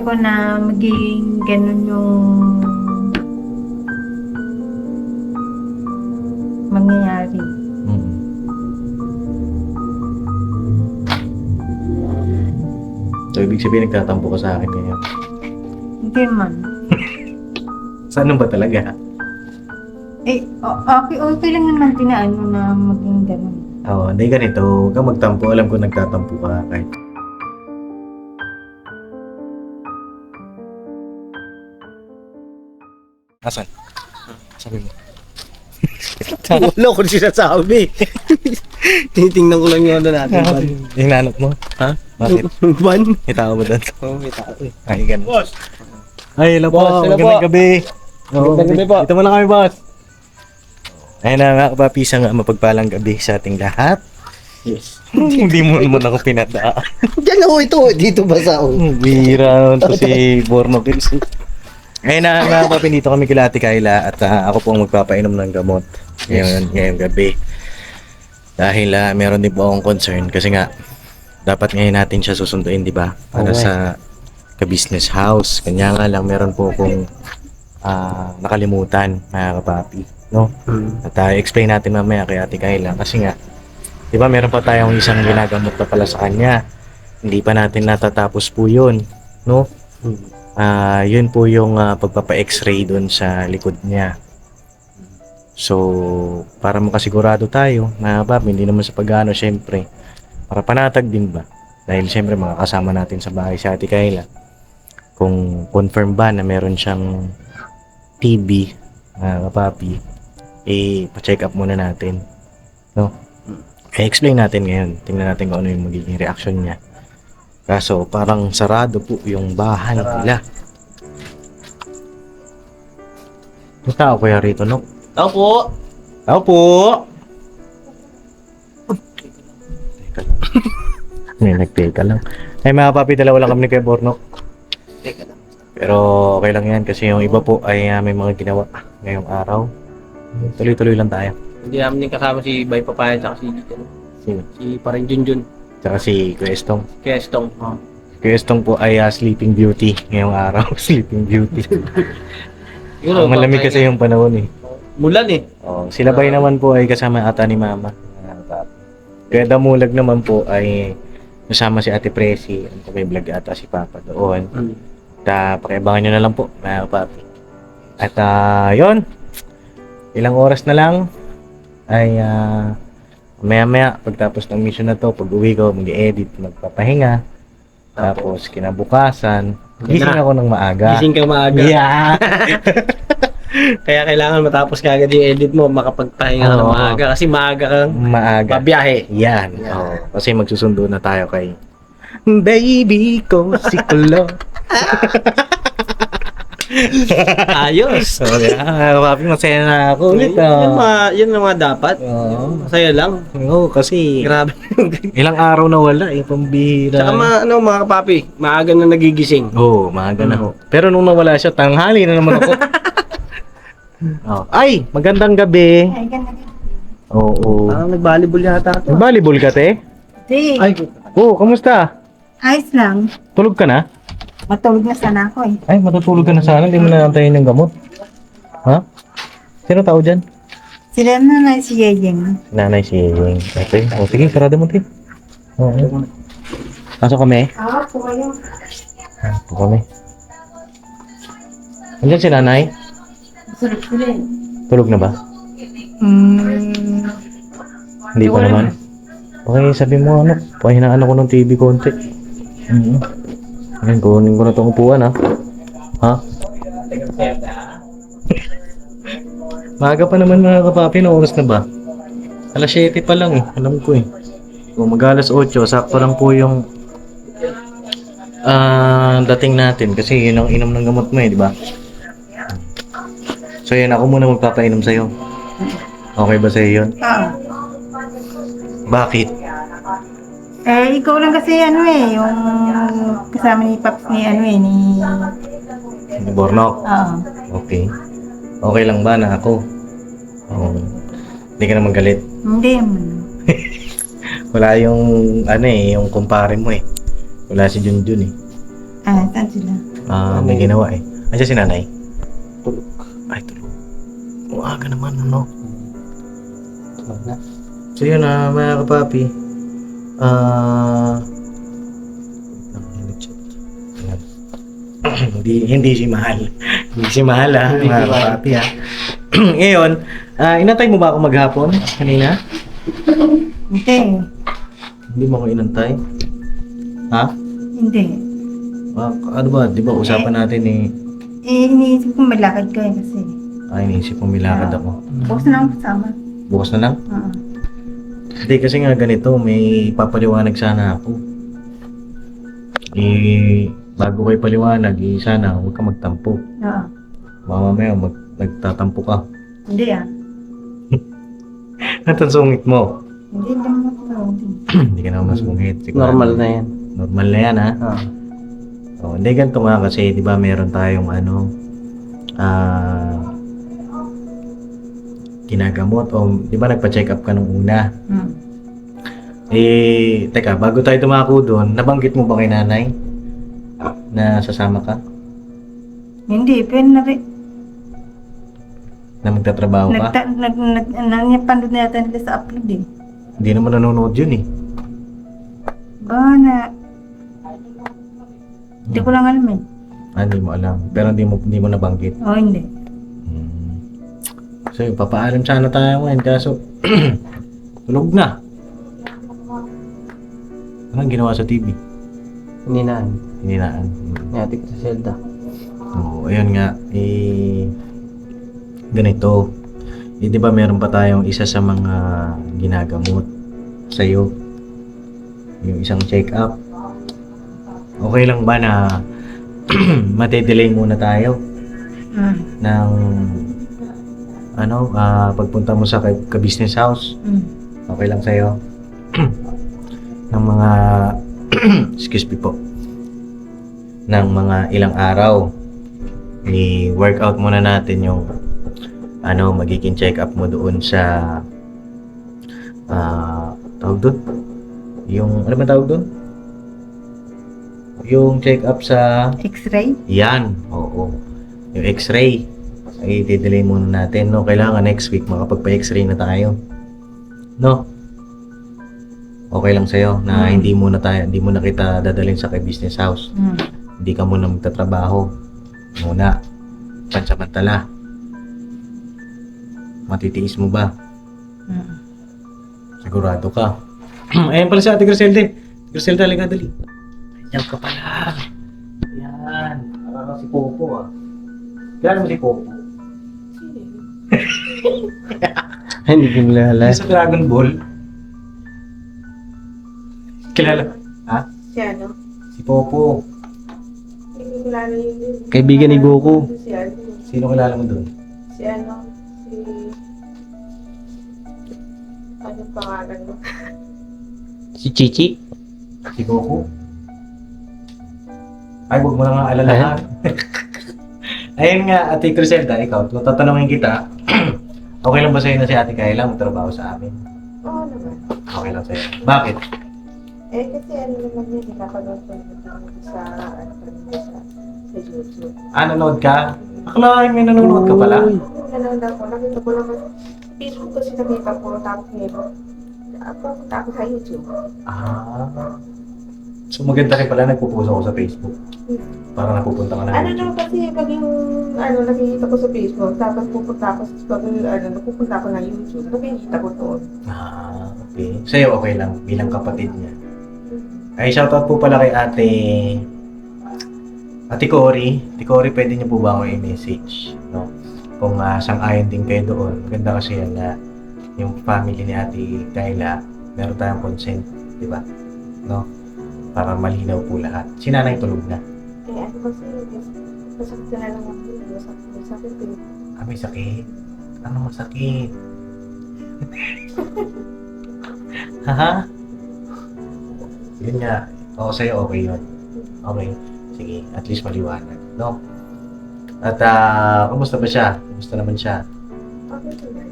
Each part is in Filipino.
ko na maging ganun yung mangyayari. Mm. So, ibig sabihin, nagtatampo ka sa akin ngayon. Hindi man. Saan ba talaga? Eh, o- okay, okay lang naman tinaano na maging ganun. Oo, hindi ganito. Huwag kang magtampo. Alam ko nagtatampo ka kahit. Asan? Sabi mo. Wala ko sinasabi. Tinitingnan ko lang yung ano natin. Ban. Hinanap mo? Ha? Bakit? Ban? May tao ba doon? Oo, may tao eh. Ay, ganun. Boss! Ay, hello po. Boss, hello Magandang po. gabi. Magandang gabi po. Dito mo na kami, boss. Ayun na nga, kapapisa nga mapagpalang gabi sa ating lahat. Yes. Hindi mo naman ako pinadaan. Diyan ako ito. Dito ba sa Bira naman to si Borno Kills. Ngayon na nga pa pinito kami kila Ate Kayla at ah, ako po ang magpapainom ng gamot ngayon, ngayong gabi. Dahil ah, meron din po akong concern kasi nga dapat ngayon natin siya susunduin, di ba? Para Okay. sa ka-business house. Kanya nga lang meron po akong ah, nakalimutan, mga kapapi. No? At ah, explain natin mamaya kay Ate Kayla kasi nga, di ba meron pa tayong isang ginagamot na pala sa kanya. Hindi pa natin natatapos po yun. No? Ah, yun po yung ah, pagpapa-x-ray doon sa likod niya. So, para makasigurado tayo na pap, hindi naman sa pagano, syempre, para panatag din ba? Dahil syempre, mga kasama natin sa bahay si Ate Kayla. Kung confirm ba na meron siyang TB, mga kapapi, eh, pa-check up muna natin. No? I-explain natin ngayon. Tingnan natin kung ano yung magiging reaction niya. Kaso parang sarado po yung bahay nila. May tao kaya rito, no? Tao po. Tao po! Teka lang. May nagteka lang. Ay mga papi, dalawa lang kami ni Kuya Bornok. Teka lang. Pero okay lang yan kasi yung iba po ay ah, may mga ginawa ngayong araw. Tuloy-tuloy lang tayo. Hindi namin yung kasama si Bay Papaya at si, Sino? si Parang Junjun. Tsaka si Kuya Estong. Kaya. Kuya Estong po ay ah, Sleeping Beauty ngayong araw. Sleeping Beauty. Oh, oh, malamig kasi yung panahon eh. Mulan eh. Oh, sila bay naman po ay kasama ata ni Mama. Kuya Damulag naman po ay kasama si Ate Presi. Ano may vlog ata si Papa doon. Ta, pakiabangan nyo na lang po, mga papi. At ah, yun, ilang oras na lang ay ah, maya-maya pagtapos ng mission na to, pag uwi ko, mag-edit, magpapahinga. Tapos kinabukasan, gising ako ng maaga. Gising ka maaga. Yeah! Kaya kailangan matapos kagad yung edit mo, makapagpahinga ka ng maaga. Kasi maaga kang Maaga. babiyahe. Yan. Yan. Oo. kasi magsusundo na tayo kay Baby ko si Kulo. Ayos. so, yeah, papi, masaya na ako ulit. Yun, ah. mga, yun ang mga dapat. Oo. Masaya lang. Oo, kasi Grabe. ilang araw na wala eh, pambihira. Tsaka mga, ano, mga kapapi, maaga na nagigising. Oo, maaga na Mm. ho. Pero nung nawala siya, tanghali na naman ako. oh. Ay, magandang gabi. Ay, ganun. Oo. Parang nag-volleyball yata ito. Nag-volleyball ka, te? Di, Ay, Oo, kamusta? ayos lang. Tulog ka na? Matulog na sana ako eh. Ay, matutulog ka na sana. Hindi mo na nantayin ng gamot. Ha? Sino tao dyan? Sila na na si Yeyeng. Nanay si Yeng. Okay. O, sige, sarado mo, te. Oo. Pasok kami. Ah, po kayo. Pasok kami. Andiyan si nanay? Sarap eh. Tulog na ba? Hmm. Hindi pa naman. Okay, sabi mo ano, pahinaan ako ng TV konti. Mm Ayan, kunin ko na itong upuan ha. Ha? Maaga pa naman mga kapapi, na oras na ba? Alas 7 pa lang eh, alam ko eh. Kung mag alas 8, sakto lang po yung ah dating natin kasi yun ang inom ng gamot mo eh, di ba? So yun, ako muna magpapainom sa'yo. Okay ba sa'yo yun? Oo. Bakit? Eh, ikaw lang kasi ano eh, yung kasama ni Paps ni ano eh, ni... Ni Bornok? Oo. Okay. Okay lang ba na ako? Oo. Hindi ka naman galit. Hindi. Wala yung, ano eh, yung kumpare mo eh. Wala si Junjun eh. Ah, saan sila? Ah, may ginawa eh. Andiyan si nanay? Tulog. Ay, tulog. Umaga naman, ano? Tulog na. So yun na, mga kapapi. Ah... Hindi, hindi si Mahal. Hindi si Mahal ah, Hindi si mga Mahal. kapapi ah. Ngayon, ah, inantay mo ba ako maghapon kanina? Hindi. Hindi mo ako inantay? Ha? Hindi. Ah, ano ba, di ba usapan natin eh, Eh, iniisip ko malakad ka eh kasi. ay, iniisip mo milakad ako. Bukas na lang kasama. Bukas na lang? Oo. Hindi, kasi nga ganito, may papaliwanag sana ako. Eh, bago kayo paliwanag, eh, sana huwag ka magtampo. Oo. Mamamaya, mag, nagtatampo ka. Hindi ah. At ang sungit mo. Hindi lang ako. Hindi. Hindi ka naman masungit. sigurado. Normal na yan. Normal na yan, ha? Ah. Oh, hindi ganito nga kasi, di ba, meron tayong ano, ah, ginagamot o di ba nagpa-check up ka nung una? Hmm. Eh, teka, bago tayo tumako doon, nabanggit mo ba kay nanay na sasama ka? Hindi, pero na rin. Na magtatrabaho ka? Nagta, nag, nag, nangyapanod na yata nila sa upload eh. Hindi naman nanonood yun eh. Ba na, hindi ko lang alam eh. Ah, hindi mo alam. Pero hindi mo, hindi mo nabanggit. Oo, hindi. So, yun, papaalam sana tayo ngayon. Kaso, tulog na. Anong ginawa sa TV? Hininaan. Hininaan. Niyati ko sa Zelda. Oo, ayun nga. Eh, ganito. Eh, di ba meron pa tayong isa sa mga ginagamot sa'yo? Yung isang check-up. Okay lang ba na matedelay muna tayo Hmm. ng ano, ah, pagpunta mo sa ka- ka-business house? Hmm. Okay lang sa'yo? ng mga excuse me po ng mga ilang araw i-workout muna natin yung ano magiging check up mo doon sa ah tawag doon yung ano ba tawag doon yung check up sa X-ray? yan oo yung x-ray ay i-delay muna natin no? Kailangan next week makapagpa-x-ray na tayo. No? Okay lang sa'yo na Mm. hindi muna tayo hindi mo na kita dadalhin sa kay business house. Hmm. hindi ka muna magtatrabaho. Muna. Pansamantala. Matitiis mo ba? Hmm. sigurado ka. Ayan pala si ate Griselda. Griselda halika dali. Ayan ka pala. Yan parang si Popo ah. Kilala mo si Popo Hindi ko nalala. sa Dragon Ball kilala ha Si ano? si Popo Hindi ko kilala yung... Kaibigan ni Goku. Si ano? sino kilala mo doon Si ano? Si... Ano pangalan mo? Si Chichi. Si Goku? Ay, huwag mo na nga alalahan. Ayun nga, Ate Criselda, ikaw, tatanungin kita, okay lang ba sa'yo na si Ate Kayla magtrabaho sa amin? Oo naman. Okay lang sa'yo. Bakit? Eh kasi ano naman yun, nakapanood ko naman sa ano pa rin sa sa YouTube. Ah, nanood ka? Akalain may nanonood ka pala. Nanonood ako, nakita ko lang Facebook kasi nakita ko, tapos ngayon, ako ako sa YouTube. Ah. So maganda rin pala nagpo-post ako sa Facebook. Para napupunta ka na. Ano naman kasi pag yung ano nakikita ko sa Facebook, tapos pupunta ako sa pag ano napupunta ako ng YouTube, nakikita ko doon. Ah, okay. Sa'yo okay lang, bilang kapatid niya. Ay, shoutout po pala kay ate... Ate Cory. Ate Cory, pwede niyo po ba ako i-message? No? Kung uh, sang-ayon din kayo doon. Maganda kasi yan na yung family ni ate Kayla, meron tayong consent, di ba? No? Para malinaw po lahat. Si nanay tulog na. Eh ano kasi, masakit na lang ako, masakit, masakit eh. Ah, may sakit. Ano masakit? Haha? Yun nga. Oo, sa'yo okay yun. Okay. Sige, at least maliwanag. No? At, ah, kumusta ba siya? Kumusta naman siya? Okay naman.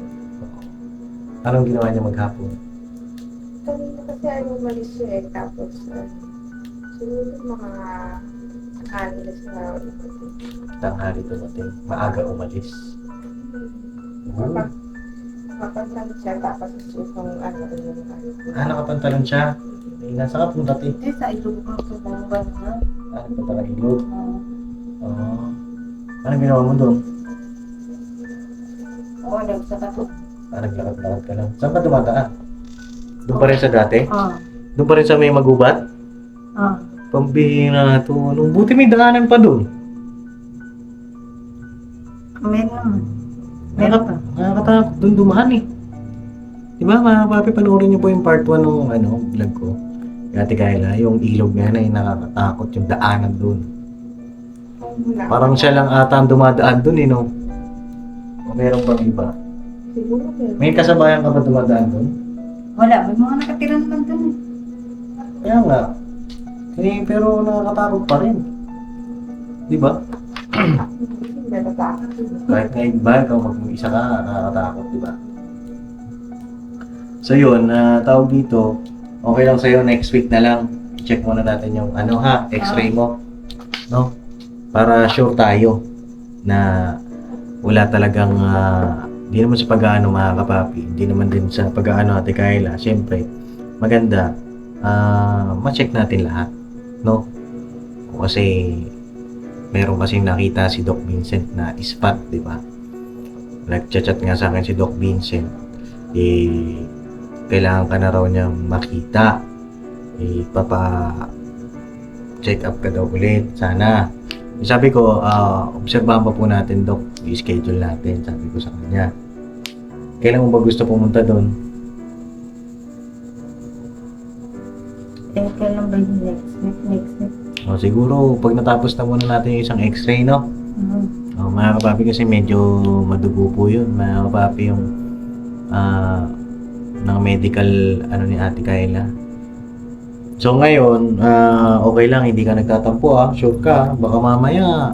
Anong ginawa niya maghapon? Kanina kasi ano umalis siya eh, tapos uh, siguro mga tanghali na. Tanghali dumating. Maaga umalis. Kapag kapag siya, tapos susong ano yung ano. Ah, nakapantalon siya. Eh, nasa ka punta, te? Eh, sa ilog ko sa bangban na. Ah, nagpunta ka ilog. Oo. Oo. Anong ginawa mo doon? Oo, nagsaka to. Ah, naglakad-lakad ka lang. Saan ka dumadaan? Doon pa rin sa dati? Oo. Doon pa rin sa may magubat? Oo. Pambihira to. Nung buti may daanan pa doon. Meron naman. Meron pa. Nakakatakot doon dumaan eh. Diba mga papi, panoorin niyo po yung part 1 ng ano, vlog ko. Ate Kayla, yung ilog nga na yung nakakatakot yung daanan doon. Parang siya lang ata ang dumadaan doon eh, no? O meron bang iba? Siguro meron. May kasabayan ka ba dumadaan doon? Wala, may mga nakatira naman dun eh. Kaya nga. Eh, pero nakakatakot pa rin. Di ba? Kahit nga iba, ikaw mag-isa ka, nakakatakot, di ba? So yun, na tawag dito, okay lang sa'yo next week na lang. I-check muna natin yung ano ha, x-ray mo. No? Para sure tayo na wala talagang, hindi naman sa pag-aano mga kapapi, hindi naman din sa pag-aano ate Kayla. Siyempre, maganda, ah, ma-check natin lahat. No? Kasi, meron kasing nakita si Doc Vincent na spot, di ba? Nag-chat nga sa akin si Doc Vincent. Eh, kailangan ka na raw niya makita. Eh, check up ka daw ulit. Sana. Eh, sabi ko, ah, obserbahan pa po natin, Doc. I-schedule natin, sabi ko sa kanya. Kailan mo ba gusto pumunta doon? Kailan ba yung next week? Next week? O, siguro, pag natapos na muna natin yung isang x-ray, no? Mhm. Oh, mga kapapi kasi medyo madugo po yun. Mga kapapi yung ah ng medical ano ni Ate Kayla. So ngayon, ah, okay lang, hindi ka nagtatampo ah. Sure ka, baka mamaya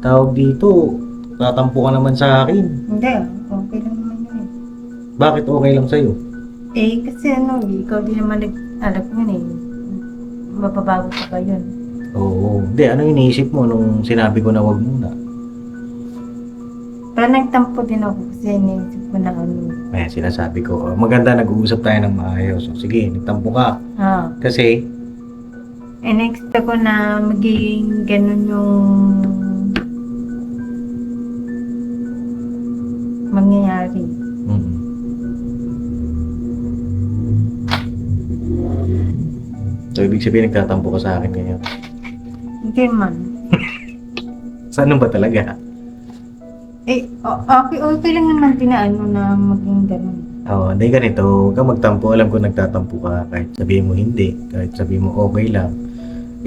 tawag dito, tatampo ka naman sa akin. Hindi, okay lang naman yun eh. Bakit okay lang sa'yo? Eh, kasi ano, eh, ikaw din naman nag-alak yun eh. Mapabago pa ba yun? Oo. Hindi, ano iniisip mo nung sinabi ko na wag muna? Pero nagtampo din ako kasi iniisip ko na ano. Kaya sinasabi ko, oh, maganda nag-uusap tayo ng maayos. So, sige, nagtampo ka. Ah, Kasi, eh next ko na magiging ganun yung mangyayari. So, ibig sabihin, nagtatampo ka sa akin ngayon. Hindi man. Saan ba talaga? Eh, o- okay, okay lang naman din na ano na maging ganun. Oo, hindi ganito. Huwag kang magtampo. Alam ko nagtatampo ka. Kahit sabihin mo hindi. Kahit sabihin mo okay lang.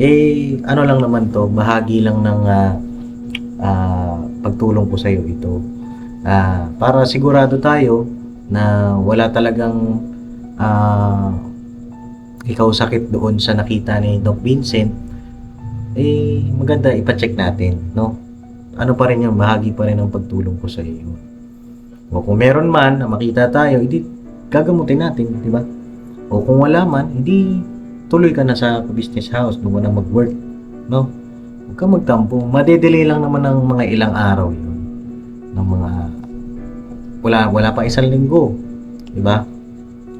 Eh, ano lang naman to. Bahagi lang ng ah, ah, pagtulong ko sa'yo ito. Ah, para sigurado tayo na wala talagang ah, ikaw sakit doon sa nakita ni Doc Vincent, eh, maganda ipacheck natin, no? Ano pa rin yung bahagi pa rin ng pagtulong ko sa iyo. O kung meron man na makita tayo, hindi gagamutin natin, di ba? O kung wala man, hindi tuloy ka na sa business house, doon na mag-work, no? Huwag ka magtampo. Madedelay lang naman ng mga ilang araw yun. Ng mga wala wala pa isang linggo, di ba?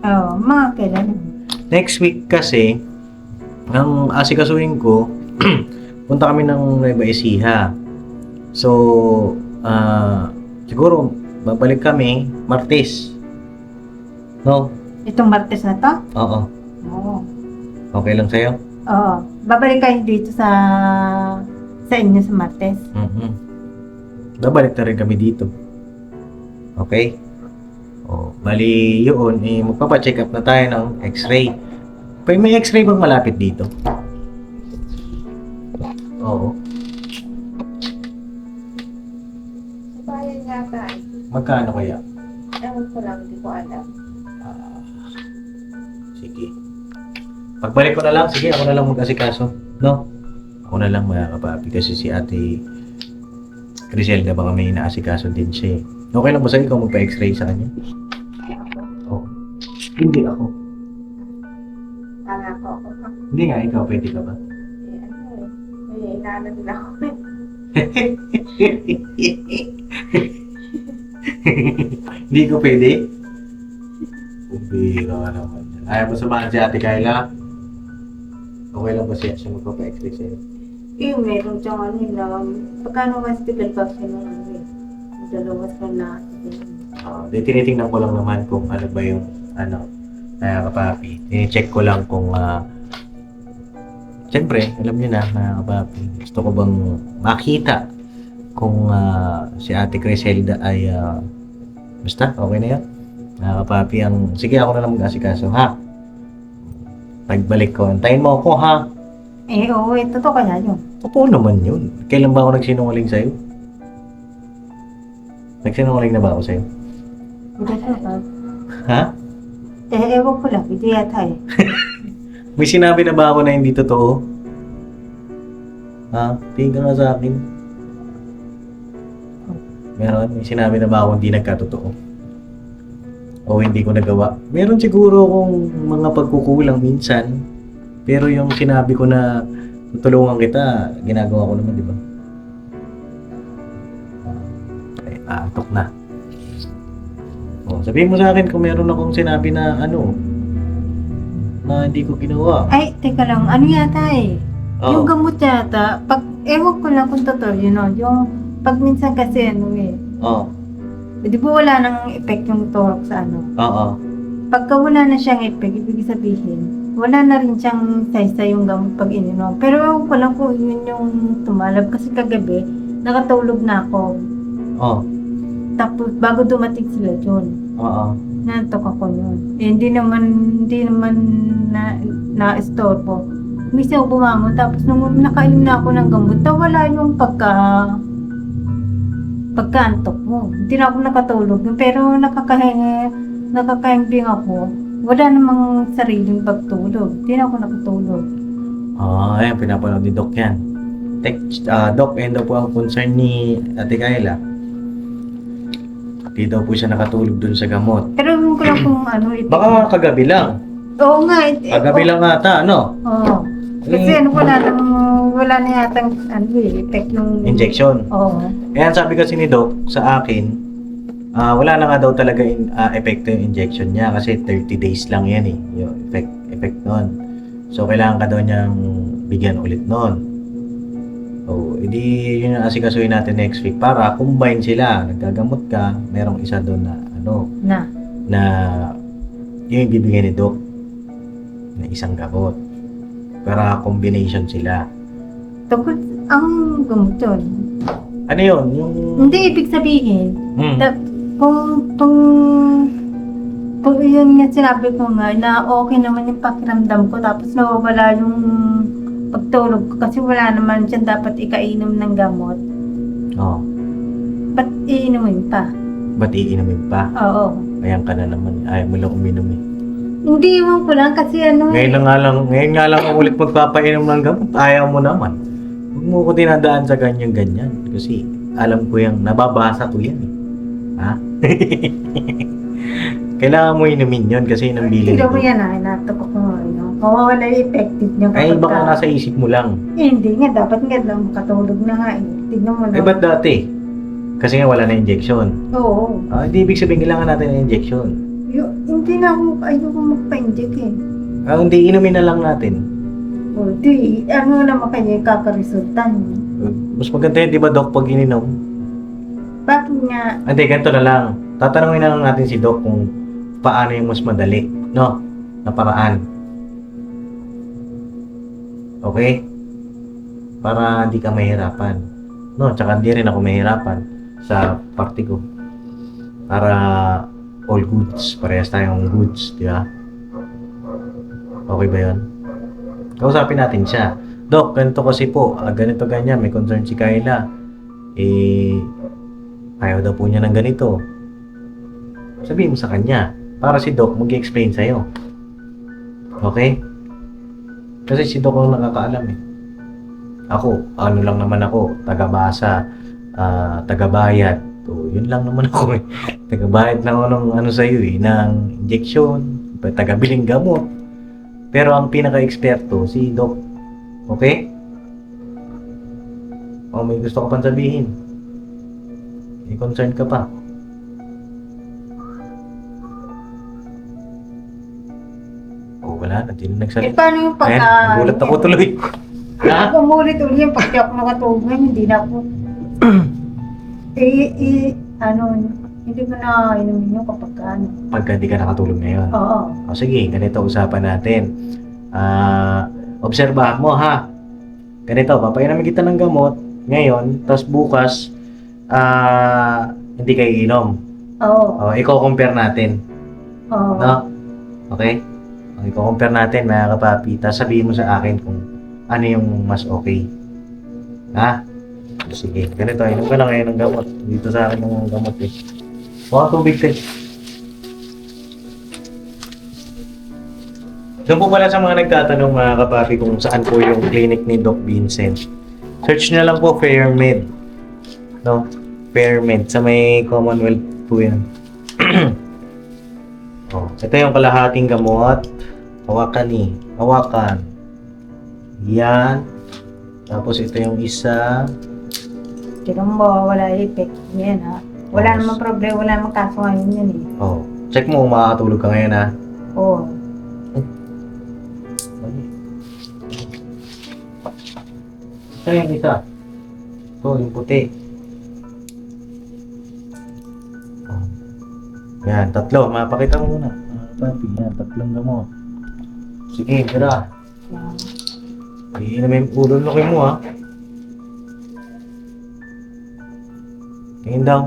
Oo, mga kailan. Next week kasi, ang asikasuhin ko, punta kami ng Nueva Ecija. So, ah, siguro, babalik kami Martes. No? Itong Martes na to? Oo. Oo. Okay lang sa'yo? Oo. Babalik kayo dito sa sa inyo sa Martes. Mhm. Babalik na rin kami dito. Okay? O, bali yun, eh, magpapacheck up na tayo ng x-ray. Pa- May x-ray bang malapit dito? Oo. Bayan yata. Magkano kaya? Ewan ko lang, hindi ko alam. Ah, sige. Pagbalik ko na lang, sige, ako na lang mag-asikaso. No? Ako na lang mga kapapi kasi si ate Griselda baka may inaasikaso din siya eh. Okay lang ba sa'yo ikaw magpa-x-ray sa kanya? Oo. Hindi ako. Tama ko ako. Hindi nga, ikaw pwede ka ba? Eh, ano eh. Eh, inaano din ako. Hindi ko pwede. Kumbira ka naman. Ayaw mo samahan si Ate Kayla? Okay lang ba siya siya magpapa-x-ray sa'yo? Eh, meron siyang ano yun na, pagkano hospital pa siya nung ano eh. Dalawa na. Ah, di tinitingnan ko lang naman kung ano ba yung ano, kaya kapapi. Tini-check ko lang kung ah Siyempre, alam niyo na, mga kapapi, gusto ko bang makita kung ah, si Ate Criselda ay ah, basta, okay na yan. Mga kapapi, ang, sige ako na lang mag-asikaso, ha? Pagbalik ko, antayin mo ako, ha? Eh, oo, eh, totoo kaya yun. Totoo naman yun. Kailan ba ako nagsinungaling sa'yo? Nagsinungaling na ba ako sa'yo? Hindi ko ba? Ha? Eh, ewan ko lang, hindi yata eh. May sinabi na ba ako na hindi totoo? Ha? Tingin ka nga sa akin. Meron? May sinabi na ba ako hindi nagkatotoo? O hindi ko nagawa? Meron siguro akong mga pagkukulang minsan. Pero yung sinabi ko na tutulungan kita, ginagawa ko naman, di ba? Ay, antok na. O, sabihin mo sa akin kung meron akong sinabi na ano, na hindi ko ginawa. Ay, teka lang, ano yata eh. Oo. Yung gamot yata, pag, ewan ko lang kung totoo yun, no? yung pag minsan kasi ano eh, Oo. eh, di ba wala nang effect yung torok sa ano? Oo. Pagka wala na siyang effect, ibig sabihin, wala na rin siyang saysa yung gamot pag ininom. Pero ewan ko lang kung yun yung tumalab kasi kagabi, nakatulog na ako. Oo. Tapos bago dumating sila dun, Oo. nantok ako yun. Eh, hindi naman, hindi naman na, na-estorbo. Misa ako bumangon, tapos nung nakainom na ako ng gamot, wala yung pagka, pagkaantok mo. Hindi na ako nakatulog. Pero nakakahingi, nakakahimbing ako. Wala namang sariling pagtulog. Hindi na ako nakatulog. Ah, ayan, pinapanood ni Doc yan. Text, ah, Doc, ayun daw po ang concern ni Ate Kayla. Hindi daw po siya nakatulog dun sa gamot. Pero yung ko lang kung ano, ito. Baka kagabi lang. Oo nga. eh, eh, Kagabi lang ata, ano? Oo. Kasi ano, wala nang, wala na yatang, ano eh, effect yung... Injection. Oo. Ayan, sabi kasi ni Doc sa akin, ah, wala na nga daw talaga in, ah, epekto yung injection niya kasi 30 days lang yan eh, yung effect, effect nun. So, kailangan ka daw niyang bigyan ulit nun. So, edi yun ang asikasuhin natin next week para combine sila. Naggagamot ka, merong isa doon na ano, Na. na yung ibibigay ni Doc na isang gamot. Para combination sila. Tungkol, ang gamot yun. Ano yun? Yung... Hindi ibig sabihin, Hmm. da, kung, kung, kung yun nga sinabi ko nga, na okay naman yung pakiramdam ko, tapos nawawala yung pagtulog ko, kasi wala naman siya dapat ikainom ng gamot. Oh, Ba't iinumin pa? ba't iinumin pa? Oo. Ayan ka na naman. Ayaw mo lang uminom eh. Hindi iwan ko lang kasi ano Ngayon eh. nga lang, ngayon nga lang ako ulit magpapainom ng gamot. Ayaw mo naman. Huwag mo ko dinadaan sa ganyan-ganyan. Kasi alam ko yung nababasa ko yan eh. Ha? Kailangan mo inumin yun kasi yun ang bilin Tignan mo yan ah, ano. Mawawala yung effective niya Ay, baka ka- nasa isip mo lang. Eh, hindi nga, dapat nga lang makatulog na nga eh. Tignan mo Ay, ba't dati? Kasi nga wala na injection. Oo. Ah, hindi ibig sabihin kailangan natin ng injection. Yo, hindi na ako, ayoko magpa-inject eh. Ah, hindi, inumin na lang natin. O, di, ano naman kanya yung kakaresulta niya. Mas maganda yun, di ba, Doc, pag ininom? Bakit nga, Hindi, ganito na lang. Tatanungin na lang natin si Doc kung paano yung mas madali, no? Na paraan. Okay? Para hindi ka mahirapan. No, tsaka hindi rin ako mahirapan sa party ko. Para all goods. Parehas tayong goods, di ba? Okay ba yun? Kausapin natin siya. Doc, ganito kasi po, ah, ganito ganyan, may concern si Kyla. Eh, ayaw daw po niya ng ganito. Sabihin mo sa kanya. Para si Doc mag-explain sa'yo. Okay? Kasi si Doc ang nakakaalam eh. Ako, ano lang naman ako, taga-basa, ah, taga-bayad. So, yun lang naman ako eh. Taga-bayad lang ako ng ano sa'yo eh, ng injection, taga-biling gamot. Pero ang pinaka-eksperto, si Doc. Okay? O may gusto ka pang sabihin? May concern ka pa? Oh, wala na. Di na Eh, nagsalita. paano yung Ayan, pagka... nagulat ako tuloy. Ha? Umulit ulit yung pag di ako nakatulog ngayon, hindi na ako. eh, eh, ano, hindi ko na inumin yun kapag ano. Pagka di ka nakatulog ngayon. Oo. O sige, ganito usapan natin. Ah, obserbahan mo ha. Ganito, papainumin kita ng gamot ngayon, tapos bukas ah hindi kayo inom. Oo. O, i-compare natin, Oo. no? Okay? I-compare natin mga kapapi, tapos sabihin mo sa akin kung ano yung mas okay. Ha? Sige, ganito, inom ka na ngayon ng gamot. Dito sa akin yung gamot eh. Baka tubig tayo. Doon po pala sa mga nagtatanong mga kapapi kung saan po yung clinic ni Doc Vincent. Search nyo lang po Fairmed. No? Fairmed. Sa may Commonwealth po yan. oh, ito yung kalahating gamot. Hawakan ni. Hawakan. Yan. Tapos ito yung isa. Tignan mo, wala effect. Yan ha. Wala Oo. namang problema, wala namang kaso ngayon yun eh. Oh. Check mo kung makakatulog ka ngayon ha. Oo. Ito yung isa. Ito yung puti. Oh. Yan, tatlo. Mapakita mo muna. Ah, papi, yan, tatlong gamot. Sige, tira. Yan. Iinom yung ulo laki mo ha. Tingin daw.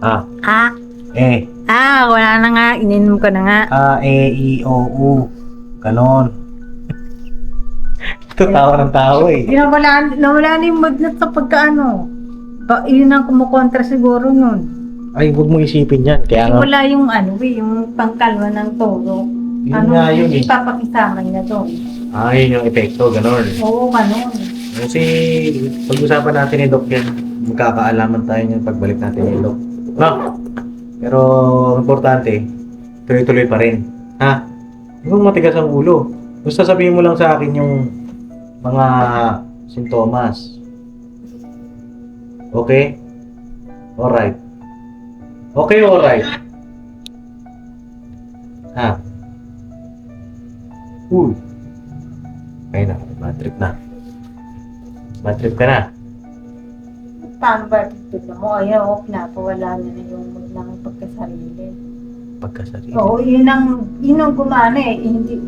Ah, Ah, eh. ah, wala na nga. Ininom ko na nga. A, E, I, O, U. Ganon. Ito tao ng tao eh. Nawala, nawala na yung mood na sa pagkaano. Ba, yun ang kumukontra siguro yun. Ay, huwag mo isipin yan. Kaya nga, wala yung ano eh, yung pangkalma ng toro. yun ano, nga yun eh. papakisama niya doon. Ah, yun yung epekto, ganon. Oo, ganun. Kasi, pag-usapan natin ni Doc yan, magkakaalaman tayo niyan pagbalik natin ni Doc. No? Pero, importante, tuloy-tuloy pa rin. Ha? Huwag matigas ang ulo. Basta sabihin mo lang sa akin yung mga sintomas. Okay? Alright. Okay, alright. Ha? Uy. Ayun na, bad trip na. Bad trip ka na. Paano ba dito mo? Ayaw, oh, pinapawala niya na yung mood ng pagkasarili. Pagkasarili. Oo, yun ang, yun ang gumana eh. Hindi,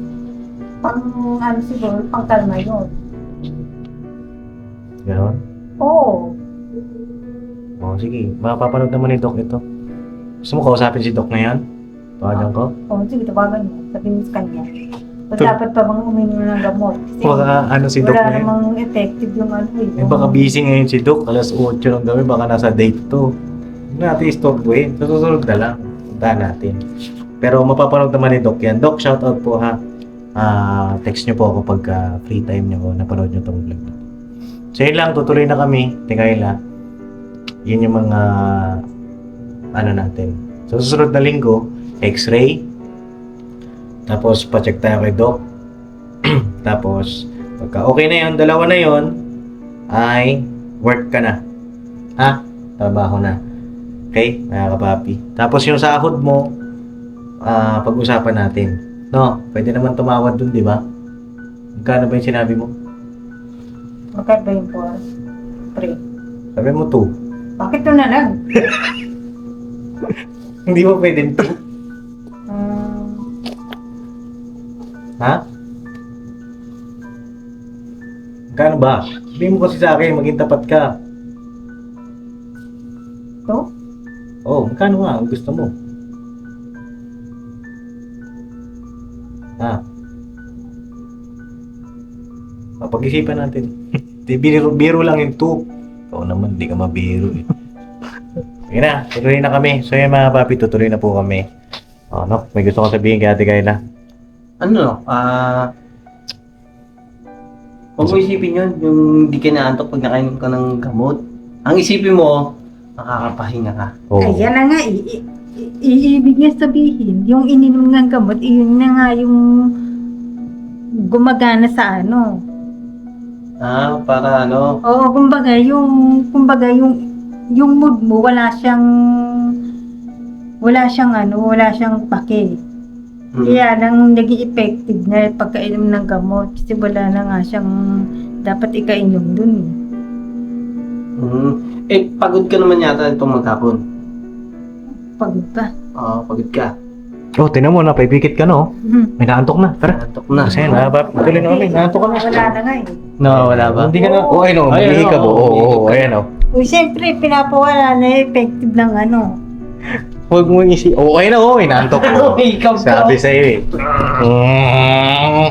pang, ano siguro, pang kalma yun. Ganon? Oo. Oo, sige. Mapapanood naman ni Doc ito. Gusto mo kausapin si Doc ngayon? Tawagan ko? Oo, sige, tawagan mo. Sabihin mo sa kanya. O Ito- dapat pa bang uminom ng gamot? Kasi Baka ano si Doc wala ngayon? namang effective yung ano eh. Eh, baka busy ngayon si Doc. Alas 8 ng gabi. Baka nasa date to. Huwag natin istorbohin. Sa susunod na lang. Puntahan natin. Pero mapapanood naman ni Doc yan. Doc, shoutout po ha. Ah, text nyo po ako pagka free time nyo. Napanood nyo tong vlog. So yun lang. Tutuloy na kami. Tingay lang. Yun yung mga ano natin. Sa susunod na linggo, x-ray. Tapos, pa-check tayo kay Doc. Tapos, pagka okay na yon dalawa na yon ay work ka na. Ha? Trabaho na. Okay, mga kapapi. Tapos yung sahod mo, ah pag-usapan natin. No, pwede naman tumawad dun, di ba? Magkano ba yung sinabi mo? Magkat ba yung for? Pre. Sabi mo 2. Bakit to na lang? Hindi mo pwede 2. Um, Ha? Magkano ba? Sabihin mo kasi sa akin, maging tapat ka. to? Oh, magkano nga ang gusto mo? Ha? Ah, pag-isipan natin. Di, biro, biro lang yung 2. Ikaw naman, di ka mabiro eh. Sige na, tuloy na kami. So yun mga papi, tutuloy na po kami. Oh, no? May gusto ko sabihin kay Ate Kayla. Ano, ah... Huwag mo isipin yun, yung di ka naantok pag nakainom ka ng gamot. Ang isipin mo, makakapahinga ka. Oh. Ayan na nga, i- i- i- iibig niya sabihin, yung ininom ng gamot, iyon na nga yung gumagana sa ano, Ah, para ano? Oo, kumbaga yung kumbaga yung yung mood mo wala siyang wala siyang ano, wala siyang pake. Hmm. Kaya lang naging effective na pagkainom ng gamot kasi wala na nga siyang dapat ikainom dun. eh. Hmm. Eh, pagod ka naman yata itong maghapon. Pagod pa. Oo, pagod ka. Oh, tinan mo na, paipikit ka no? Hmm. May naantok na, tara. Naantok na. Kasi na, ba, tuloy na kami, naantok ka na. Wala na nga eh. No, wala ba? Hindi ka na, oh, ayun o, Ayun, ka ba? oo, Oo, oo, maglihi ka. ayan o. Uy, siyempre, pinapawala na yung effective ng ano. Huwag mo isi, oo, ayun o, inaantok ko. Ikaw Sabi sa'yo eh. Mm.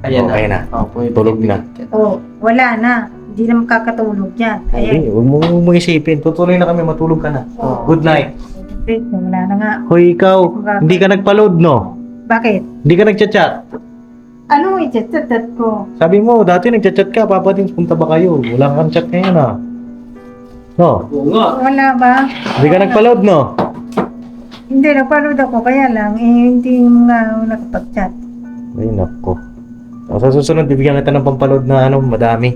Ayan na. Okay na. Oh, pwede. Tulog na. Oh, wala na. Hindi na makakatulog yan. Ayan. Hindi, huwag mo mo isipin. Tutuloy na kami, matulog ka na. Oo. Good night. Wait, wala na nga. Hoy, ikaw, hindi ka nagpa-load, no? Bakit? Hindi ka nagchat-chat. Ano i-chat-chat ko? Sabi mo, dati nagchat-chat ka, Papa Dins, punta ba kayo? Wala kang chat ngayon, ah. No? Oo nga. Wala ba? Hindi ka nagpa-load, no? Hindi, nagpanood ako. Kaya lang, eh, hindi mo nga ako nakapag-chat. Ay, nako. O, sa susunod, bibigyan kita ng pampaload na ano, madami.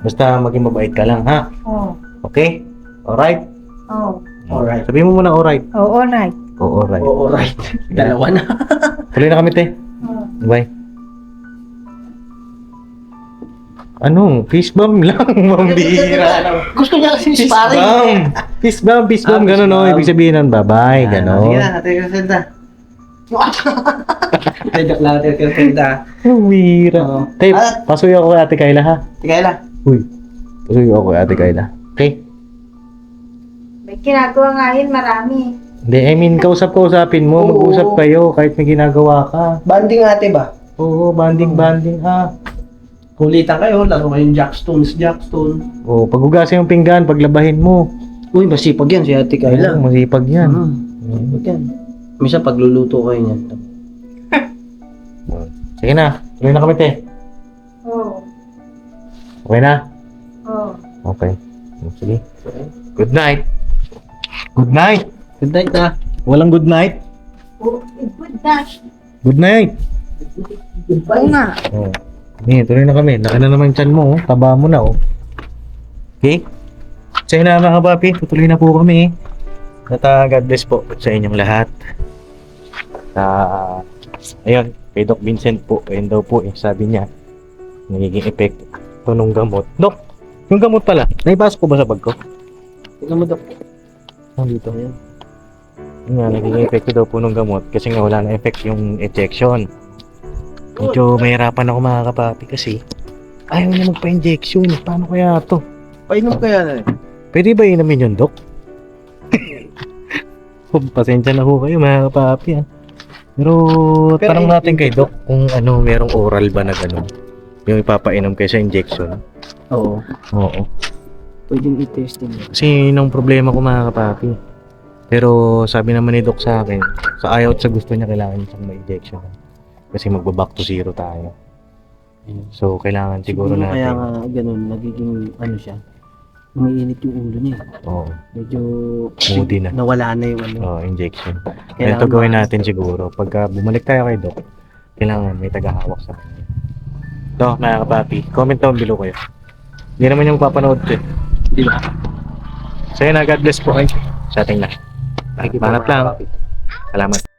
Basta maging mabait ka lang, ha? Oh, Okay? Alright? oh. Alright. Sabi mo muna, alright. Oh, alright. Oo, alright. Oo, right. Dalawa na. Tuloy na kami, te. Oh. Bye. Ano? Fist bump lang, mambira. Gusto niya kasi Fist sparring. bump! Fist bump, fist Ah, bump, fist gano'n, no? Ibig sabihin nun, bye-bye, Ah, Sige gano'n. na, ate Casilda. Joke lang, ate Casilda. Mambira. Oo. Te, Ah. pasuyo ako kay Ate Kayla, ha? Sige lang. Uy, pasuyo ako kay Ate Kayla. Okay? May ginagawa nga yun, marami. Hindi, I mean, kausap-kausapin mo, Oo. mag-usap kayo kahit may ginagawa ka. Banding ate ba? Oo, banding-banding, ha? Kulitan kayo, laro kayong jackstones, jackstone. Oo, paghugasin yung pinggan, paglabahin mo. Uy, masipag yan si ate Kayla. Oo, masipag yan. Hmm. Masipag yan. Misa pagluluto kayo niyan. Sige na, tuloy na kami, te. Oh, Okay na? oh. Okay. Sige. Good night. Good night. Good night na. Walang good night. Oh, eh, good night. Good night. Oo nga. Oh. Sige, tuloy na kami. Laki na naman yung tiyan mo, oh. Taba mo na, oh. Okay? Sige na mga kapapi, tutuloy na po kami. At ah, God bless po sa inyong lahat. Ah, ayun, kay Doc Vincent po, ayun daw po, eh, sabi niya, nagiging effect ito nung gamot. Doc, yung gamot pala, naipasok ko ba sa bag ko? Tingnan mo daw. Nandito. Yun nga, nagiging epekto daw po ng gamot kasi nga wala na effect yung injection. Medyo mahirapan ako mga kapapi kasi ayaw niya magpa-injection. Paano kaya to? Painom kaya na eh. Pwede ba inamin yun, Dok? Pasensya na ho kayo mga kapapi ha. Pero, Pero tanong in- natin kay Doc kung ano, merong oral ba na gano'n. Yung ipapainom kayo sa injection. Oo. Oo. Pwedeng i-testing mo. Kasi yun ang problema ko mga kapapi. Pero sabi naman ni Doc sa akin, sa ayaw at sa gusto niya kailangan siyang ma-injection. Kasi magba-back to zero tayo. So kailangan siguro, Siguro kaya natin. nga ganun, nagiging ano siya. Umiinit yung ulo niya. Oo, Medyo Moody na. nawala na yung ano. oh, injection. Kailangan Ito gawin natin siguro. Pagka bumalik tayo kay Doc, kailangan may tagahawak sa kanya. Ito, mga kapapi, comment down below kayo. Hindi naman yung papanood ko eh. Di ba? So yun na, God bless po kayo sa ating lahat. Thank you po, mga lang. Salamat.